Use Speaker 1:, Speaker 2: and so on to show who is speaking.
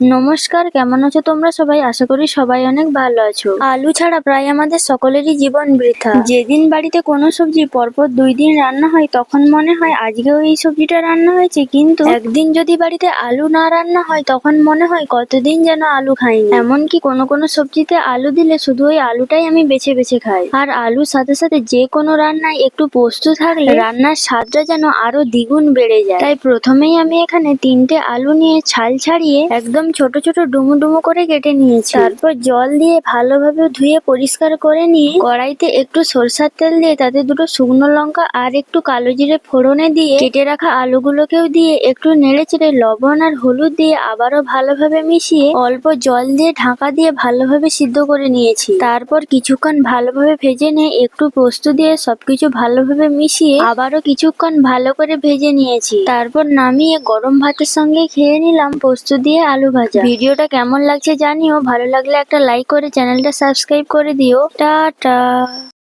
Speaker 1: নমস্কার, কেমন আছো তোমরা সবাই? আশা করি সবাই অনেক ভালো আছো। আলু ছাড়া প্রায় আমাদের সকলেরই জীবন বৃথা। যেদিন বাড়িতে কোনো সবজি, পরপর দুই দিন রান্না হয়, তখন মনে হয় আজকেও এই সবজিটা রান্না হয়েছে। কিন্তু একদিন যদি বাড়িতে আলু না রান্না হয়, তখন মনে হয় কতদিন যেন আলু খাইনি। এমনকি কোনো কোনো সবজিতে আলু দিলে শুধু ওই আলুটাই আমি বেছে বেছে খাই। আর আলুর সাথে সাথে যে কোনো রান্নায় একটু পোস্ত থাকলে রান্নার স্বাদটা যেন আরও দ্বিগুণ বেড়ে যায়। তাই প্রথমেই আমি এখানে তিনটে আলু নিয়ে ছাল ছাড়িয়ে একদম ছোট ছোট ডুমো ডুমো করে কেটে নিয়েছি। তারপর জল দিয়ে ভালোভাবে ধুয়ে পরিষ্কার করে নিয়ে কড়াইতে একটু সরষার তেল দিয়ে তাতে দুটো শুকনো লঙ্কা আর একটু কালো জিরে ফোড়নে দিয়ে কেটে রাখা আলুগুলোকেও দিয়ে একটু নেড়ে চেড়ে লবণ আর হলুদ দিয়ে আবারও ভালোভাবে মিশিয়ে অল্প জল দিয়ে ঢাকা দিয়ে ভালোভাবে সিদ্ধ করে নিয়েছি। তারপর কিছুক্ষণ ভালোভাবে ভেজে নিয়ে একটু পোস্ত দিয়ে সবকিছু ভালোভাবে মিশিয়ে আবারও কিছুক্ষণ ভালো করে ভেজে নিয়েছি। তারপর নামিয়ে গরম ভাতের সঙ্গে খেয়ে নিলাম পোস্ত দিয়ে আলু ভাজা। ভিডিওটা কেমন লাগছে জানিও, ভালো লাগলে একটা লাইক করে চ্যানেলটা সাবস্ক্রাইব করে দিও। টাটা।